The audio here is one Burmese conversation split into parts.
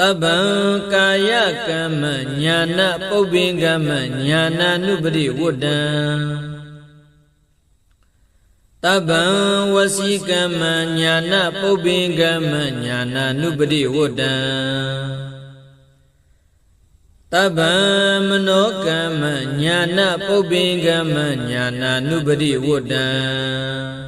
တဗ္ဗံကာယကမ္မညာနာပုပ္ပင်ကမ္မညာနာနုပရိဝတ္တံတဗ္ဗံဝစီကမ္မညာနာပုပ္ပင်ကမ္မညာနာနုပရိဝတ္တံတဗ္ဗံမနောကမ္မညာနာပုပ္ပင်ကမ္မညာနာနုပရိဝတ္တံ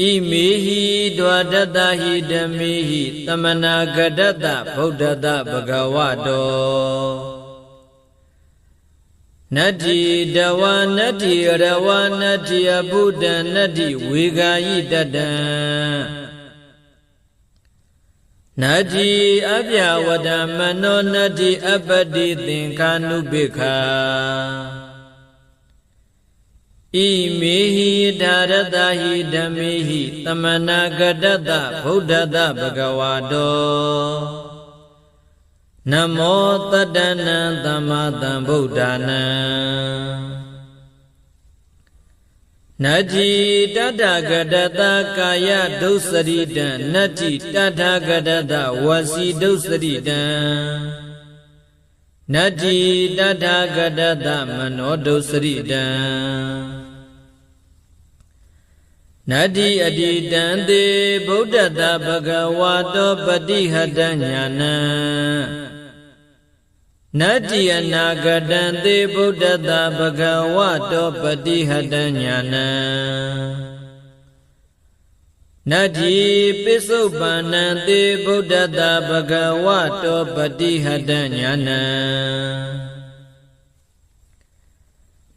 ဣမေဟိဒွါဒတဟိဓမေဟိသမနာဂဒတဗုဒ္ဓတဘဂဝတောနတ္တိတဝနတ္တိရဝနတ္တိအဘုဒ္ဓနတ္တိဝေဂာယိတတံနတ္တိအပြဝဒမနောနတ္တိအပတိသင်္ခာနုပိခာ ဣမေဟိဒါရတဟိဓမေဟိသမနာဂတတဗုဒ္ဓတဘဂဝါတောနမောတတ္တနံသမ္မာသမ္ဗုဒ္ဓနာနတ္တိတတ္တဂတတကာယဒုစရိတံနတ္တိတတ္ထဂတတဝစီဒုစရိတံ နတ္တိတတ္ထဂတတမနောဒုစရိတံနတ္တိအတိတံတေဗုဒ္ဓတဘဂဝါတောပတိဟတညာနံနတ္တိအနာဂတံတေဗုဒ္ဓတဘဂဝါတောပတိဟတညာနံ နတ္တိပိစုပန္နံတေဗုဒ္ဓတဘဂဝါတောပတိဟတညာနံ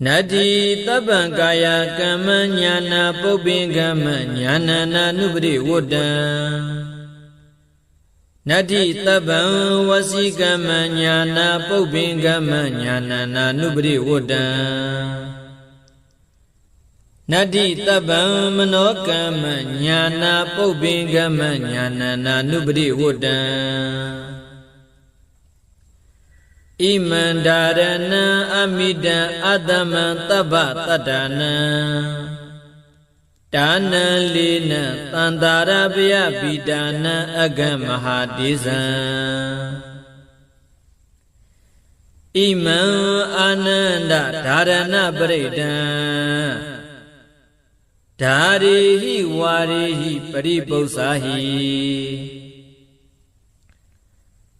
နတ္တိတပ္ပံကာယကမ္မညာနာပုပ္ပင်ကမ္မညာနာနာနုပရိဝတ္တံနတ္တိတပ္ပံဝစီကမ္မညာနာပုပ္ပင်ကမ္မညာနာနာနုပရိဝတ္တံ နတ္တိတပ္ပံမနောကမ္မညာနာပုပ္ပင်ကမ္မညာနာနာနုပရိဝတ္တံဣမန္ဒာရဏံအမိတံအတ္တမံတပ္ပတတ္တနံဒါနံလေးနံတန္တာရပယပိတာနံအကမဟာတိဇံဣမံအာနန္ဒဓာရဏပရိဒံ ဓာရိဟိဝါရိဟိပရိပု္ပ္ပာဟိ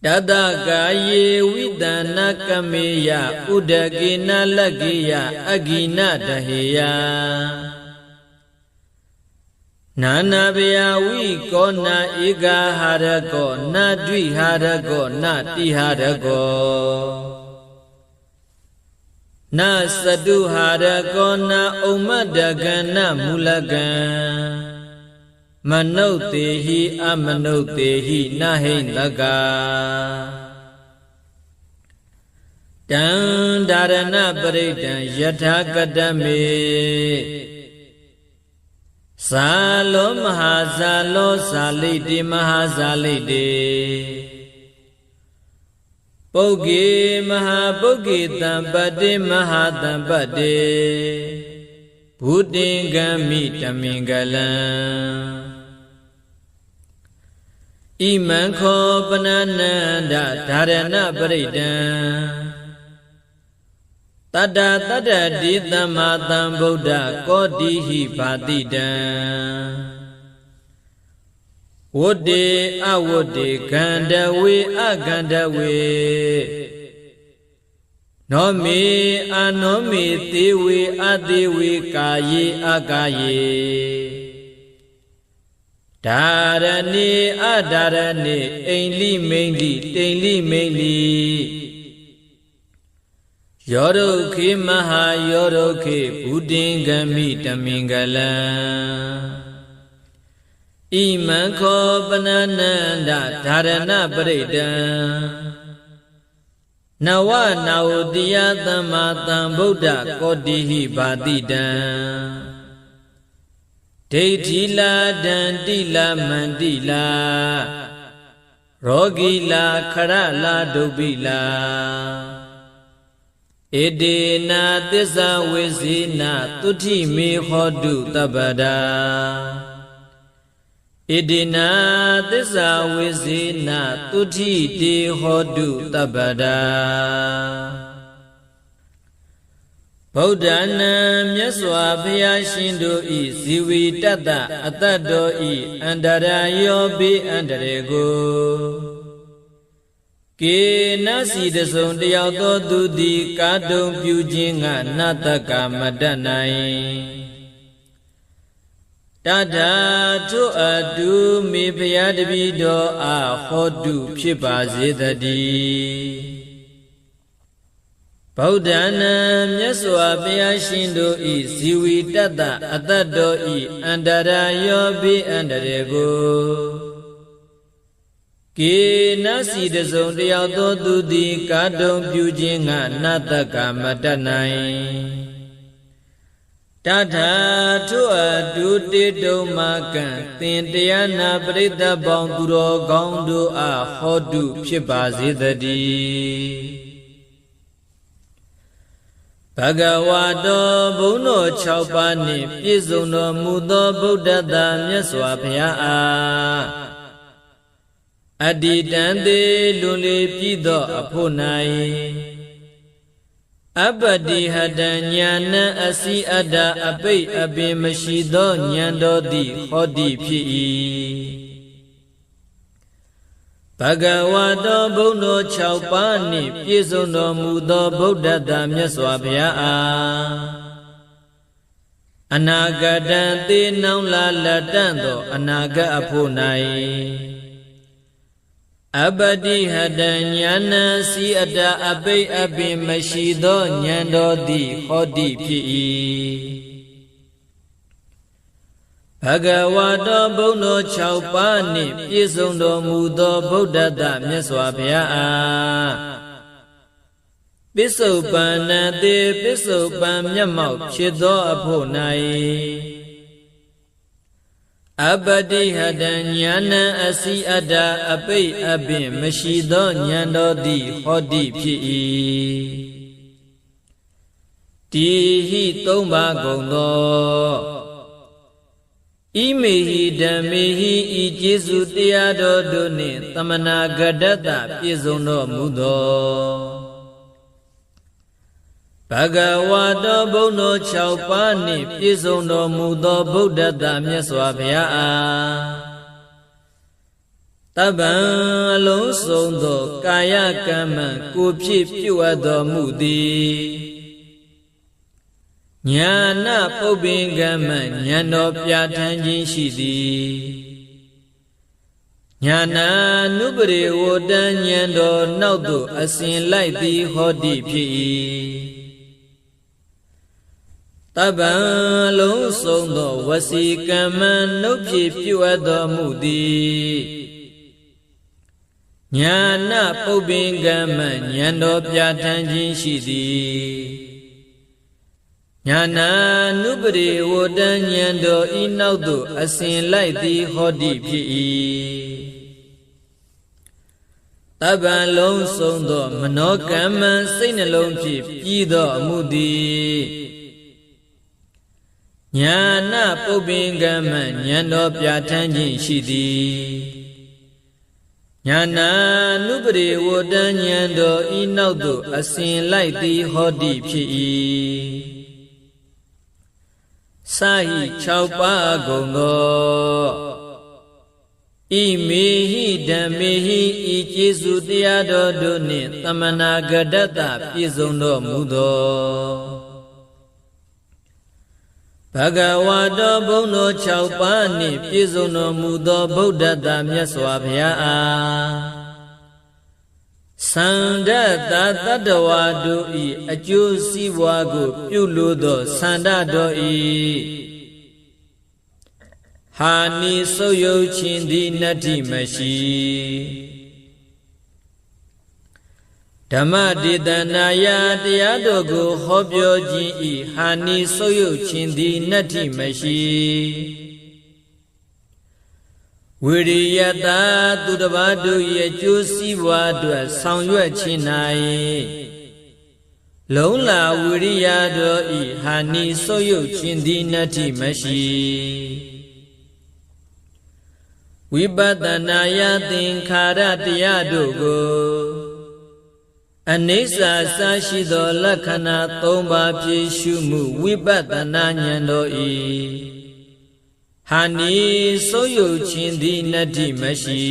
တတကာယေဝိတနာကမေယဥဒကေနလကိယအဂိနတဟေယနာနာဗျာဝိကောနာဧကဟာရကောနာဒွိဟာရကောနာတိဟာရကော နာစတုဟာရကောနာဥမ္မတကနမူလကံမနုဿေဟိအမနုဿေဟိနဟိန္တကတံဒါရဏပရိဒံယထာကတမေဇာလောမဟာဇာလောဇာလိတိမဟာဇာလိတိ ပပုဂ္ဂေမဟာပုဂ္ဂေတံပတ္တိမဟာတံပတ္တိဘုတင်ကံမိတမင်္ဂလံဣမံခောပနနန္ဒဓာရဏပရိဒံတတ္တတတ္တတိသမ္မာသမ္ဗုဒ္ဓကောတိဟိဘာတိတံ ဝတ္တေအဝတ္တေခန္ဓဝေအခန္ဓဝေနောမေအနောမေသေဝေအသေးဝေကာယေအကာယေဓာရဏေအဓာရဏေအိမ်လိမိန်လိတိန်လိမိန်လိယောဒုခေမဟာယောဒုခေဘုဒ္ဓင်္ဂမိတမင်္ဂလံ ဣမံခောပနနန္ဒဓာရဏပရိဒံနဝနာဝတိယသမ္မာသမ္ဗုဒ္ဓကောတိဟိဘာတိတံဒိဋ္ဌိလာဒန္တိလာမန္တိလာရောဂီလာခရလာဒုဗ္ဗိလာဣဒေနာသစ္စာဝိဇေနသုတိမေဟောတုတပ္ပဒာ ဣတိနာသစ္စာဝိဇေနသုတိတေဟောတုတပ္ပဒာဗုဒ္ဓနာမြတ်စွာဘုရားရှင်တို့ဤဇီဝီတတ္တအတ္တတော်ဤအန္တရာယောပိအန္တရေကိုကေနစီတဆုံတယောက်သောသူသည် ကာတုံပြုခြင်းကနတ္တကမတတ်နိုင် တထာထုအတုမေဖရာတပိတော်အားဟောတုဖြစ်ပါစေတည်းဗုဒ္ဓနာမြတ်စွာဘုရားရှင်တို့ဤဇီဝီတတ္တအတ္တတော်ဤအန္တရာယောပိအန္တရေကိုကေနစီတစုံတယောက်သောသူသည်ကာတုံပြုခြင်းကနတ္တကမတတ်နိုင် တထာထုအတုတေတုံမကံသင်တရားနာပရိသတ်ပေါင်းသူတော်ကောင်းတို့အားဟောတုဖြစ်ပါစေတည်းဘဂဝါတော်ဘုန်းတော်6ပါးနှင့်ပြည့်စုံတော်မူသောဗုဒ္ဓသာမြတ်စွာဘုရားအားအတ္တိတံသေးလွန်လေပြည့်သောအဖို့၌ အပတိဟတညာဏအစီအတ္တအပိတ်အပင်မရှိသောဉာဏ်တော်သည်ဟောတိဖြစ်၏ဘဂဝါတော်ဘုန်းတော်6ပါးနှင့်ပြည့်စုံတော်မူသောဗုဒ္ဓတာမြတ်စွာဘုရားအားအနာဂတံသေနောင်လာလက်တန့်သောအနာဂတ်အဖို့၌ အပတိဟတညာဏစီအတအပိအပိမရှိသောဉာဏ်တော်သည်ဟောတိဖြစ်၏ဘဂဝါတော်ဘုန်းတော်6ပါးနှင့်ပြည့်စုံတော်မူသောဗုဒ္ဓတမြတ်စွာဘုရားအားပစ္စုပန်နတိပစ္စုပန်မျက်မှောက်ဖြစ်သောအဖို့၌ အပတိဟတဉာဏံအစီအတ္တအပိတ်အပင်မရှိသောဉာဏ်တော်သည်ဟောတိဖြစ်၏တိဟိသုံးပါကုန်သောဣမေဟိဓမ္မေဟိဤကျေစုတရားတော်တို့နှင့်သမနာဂတတပြည့်စုံတော်မူသော ဘဂဝါတော်ဘုန်းတော်6ပါးနှင့်ပြည့်စုံတော်မူသောဗုဒ္ဓတမြတ်စွာဘုရားအားတပံအလုံးစုံသောကာယကမ္မကိုဖြစ်ပြုအပ်တော်မူသည်ညာနာပုပ္ပင်ကမ္မဉာဏ်တော်ပြဋ္ဌာန်းခြင်းရှိသည်ညာနာနုပရိဝတ္တဉာဏ်တော်နောက်သို့အစဉ်လိုက်သည်ဟောတိဖြစ်၏ တပံလုံးစုံသောဝစီကမ္မနှုတ်ဖြစ်ပြုအပ်တော်မူသည်ညာနာပုပ္ပင်ကမ္မဉာဏ်တော်ပြဋ္ဌာန်းခြင်းရှိသည်ညာနာနုပရိဝတ္တဉာဏ်တော်ဤနောက်သို့အစဉ်လိုက်သည်ဟောတိဖြစ်၏တပ္ပံလုံးစုံသော မနောကမ္မစိတ်နှလုံးဖြင့်ပြီးသောအမှုသည် ညာနာပုပ္ပင်ကမ္မဉာဏ်တော်ပြဋ္ဌာန်းခြင်းရှိသည်ညာနာနုပရိဝတ္တဉာဏ်တော်ဤနောက်သို့အစဉ်လိုက်သည်ဟောတိဖြစ်၏စာဟိ6ပါးကုန်သောဣမေဟိဓမ္မေဟိဤကျေစုတရားတော်တို့နှင့်တမနာဂဒတ္တပြည့်စုံတော်မူသော ဘဂဝါတော်ဘုံတော်6ပါးနှင့်ပြည့်စုံတော်မူသောဗုဒ္ဓတမြတ်စွာဘုရားအားသန္ဒတတတ္တဝါတို့ဤအကျိုးစီးပွားကို ပြုလို့သောသန္ဒတော်ဤဟာနီဆုပ်ယုတ်ခြင်းသည်နတ္တိမရှိ ဓမ္မဒေသနာယတရားတော်ကိုဟောပြောခြင်းဤဟာနီဆုပ်ယုတ်ခြင်းသည်နတ္တိမရှိဝိရိယတာသူတစ်ပါးတို့ရဲ့ကျိုးစည်းပွားအတွက်ဆောင်ရွက်ခြင်း၌လုံးလာဝိရိယတော်ဤဟာနီဆုပ်ယုတ်ခြင်းသည်နတ္တိမရှိဝိပဿနာယသင်္ခါရတရားတို့ကို အနိစ္စစရှိသောလက္ခဏာ၃ပါးဖြည့်ရှုမှုဝိပဿနာဉာဏ်တော်ဤဟာနိစိုးယုတ်ခြင်းသည်နတ္တိမရှိ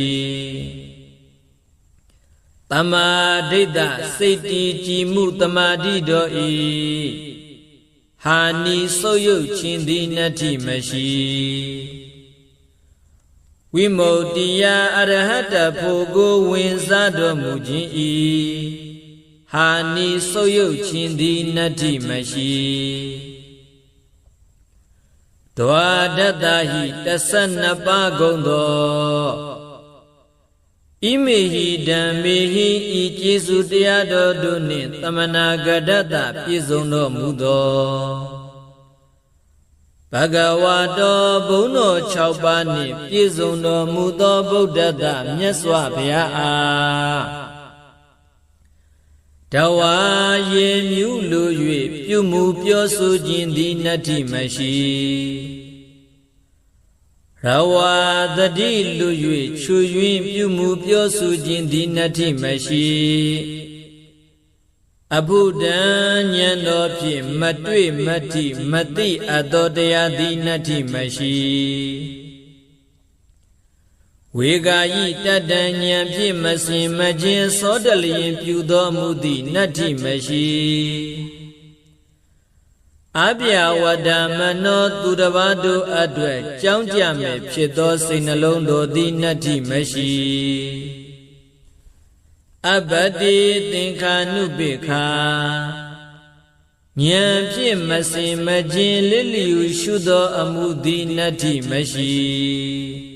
တမာဒိဋ္ဌစိတ်တည်ကြည်မှုတမာတိတော်ဤဟာနိစိုးယုတ်ခြင်းသည်နတ္တိမရှိဝိမု ക്തി ယအရဟတဖို့ကိုဝင်စားတော်မူခြင်းဤ ဟာနိဆုပ်ယုတ်ခြင်းသည်နတ္တိမရှိဒွါဒတ္တဟိ12ပါးကုန်သောဣမေဟိဓမ္မေဟိဤကျေစုတရားတော်တို့နှင့်တမနာဂဒတ္တပြည့်စုံတော်မူသောဘဂဝါတော်ဘုန်းတော်6ပါးနှင့်ပြည့်စုံတော်မူသောဗုဒ္ဓတမြတ်စွာဘုရားအား တဝါရေမြူးလူ၍ပြုမှုပြောဆိုခြင်းသည်နတ္ထိမရှိရဝါတတိလူ၍ချွယွင်းပြုမှုပြောဆိုခြင်းသည်နတ္ထိမရှိအဘုဒ္ဓံဉာဏ်တော်ဖြင့်မတွေ့မတိမသိအပ်သောတရားသည်နတ္ထိမရှိ ဝေဂာယိတတံဉာဏ်ဖြင့်မစင်မခြင်းသောတလျင်ပြုသောမူသည်နတ္ထိမရှိအပြဝဒ္ဓမနောသူတစ်ပါးတို့အတွက်ကြောင်းကြမဲ့ဖြစ်သောစိတ်နှလုံးတို့သည်နတ္ထိမရှိအပတိသင်္ခာနုပိခာဉာဏ်ဖြင့်မစင်မခြင်းလစ်လျူရှုသောအမှုသည်နတ္ထိမရှိ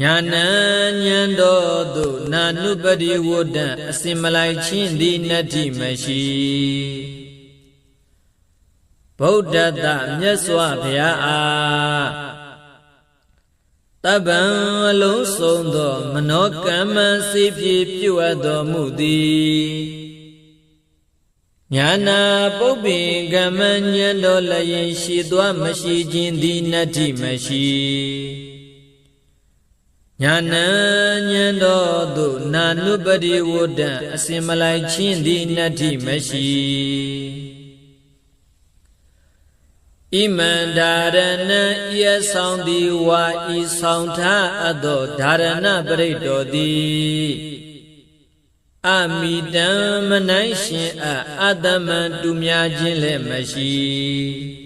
ညာဏဉဏ်တော်သို့နာနုပတိဝဒ္ဒံအစင်မလိုက်ချင်းသည်နတ္တိမရှိဗုဒ္ဓတမြတ်စွာဘုရားအားတပ္ပံအလုံးစုံသော မနောကမ္မစိဖြစ်ပြုအပ်တော်မူသည်ညာနာပုပ္ပိကမ္မဉဏ်တော်လည်းရှိသွားမရှိခြင်းသည်နတ္တိမရှိ ညာဏဉဏ်တော်သို့နာနုပတိဝဒ္ဒံအစင်မလိုက်ချင်းသည်နတ္ထိမရှိဣမန္ဒာရဏံဤအဆောင်သည်ဝါဤဆောင်ထားအပ်သောဓာရဏပရိတ်တော်သည်အမိတံမနိုင်ရှင်အအတ္တမံတူများခြင်းလည်းမရှိ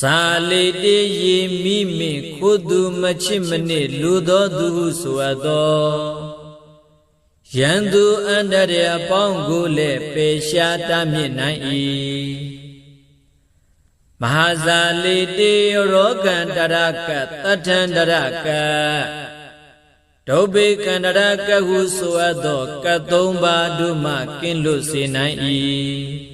သာလေတေယေမိမိခိုသူမချစ်မနစ်လူသောသူဟုဆိုအပ်သောယံသူအန္တရာအပေါင်းကိုလည်းပေရှားတာမြင့်နိုင်၏မဟာဇာလေတေရောဂန္တရကတထန္တရကဒုဗ္ဗေကန္တရကဟုဆိုအပ်သောကတ်သုံးပါးတို့မှကင်းလွတ်စေနိုင်၏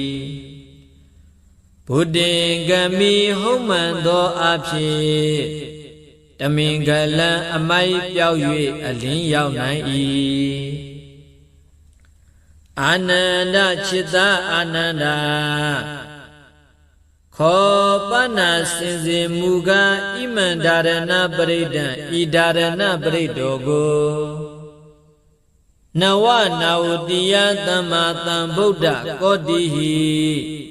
ဘုဒ္ဓင်ကမိဟုတ်မှန်သောအဖြစ်တမင်္ဂလံအမိုက်ပြောက်၍အလင်းရောက်နိုင်၏အာနန္ဒจิตာအာနန္ဒာခောပနာစင်စင်မူကားဣမန္ဒါရဏပရိဒံဤဒါရဏပရိတောကိုနဝနာဝတိယသမ္မာသမ္ဗုဒ္ဓကောတိဟိ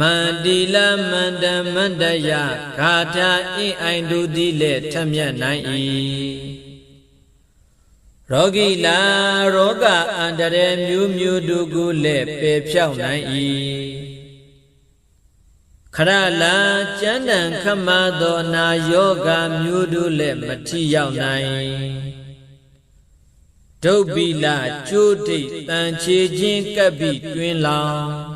မန္တိလမန္တမန္တယဂါထာအင်းအိုင်တို့သည်လည်းထမြတ်နိုင်၏ရောဂီလာရောဂအန္တရာယ်မျိုးမျိုးတို့ကိုလည်းပယ်ဖြောက်နိုင်၏ခရလာကျမ်းတန်ခမသောနာယောဂမျိုးတို့လည်းမထီရောက်နိုင်ဒုတ်ပိလကျိုးတိတ်တန်ချေခြင်းကပ်ပြီးတွင်လောင်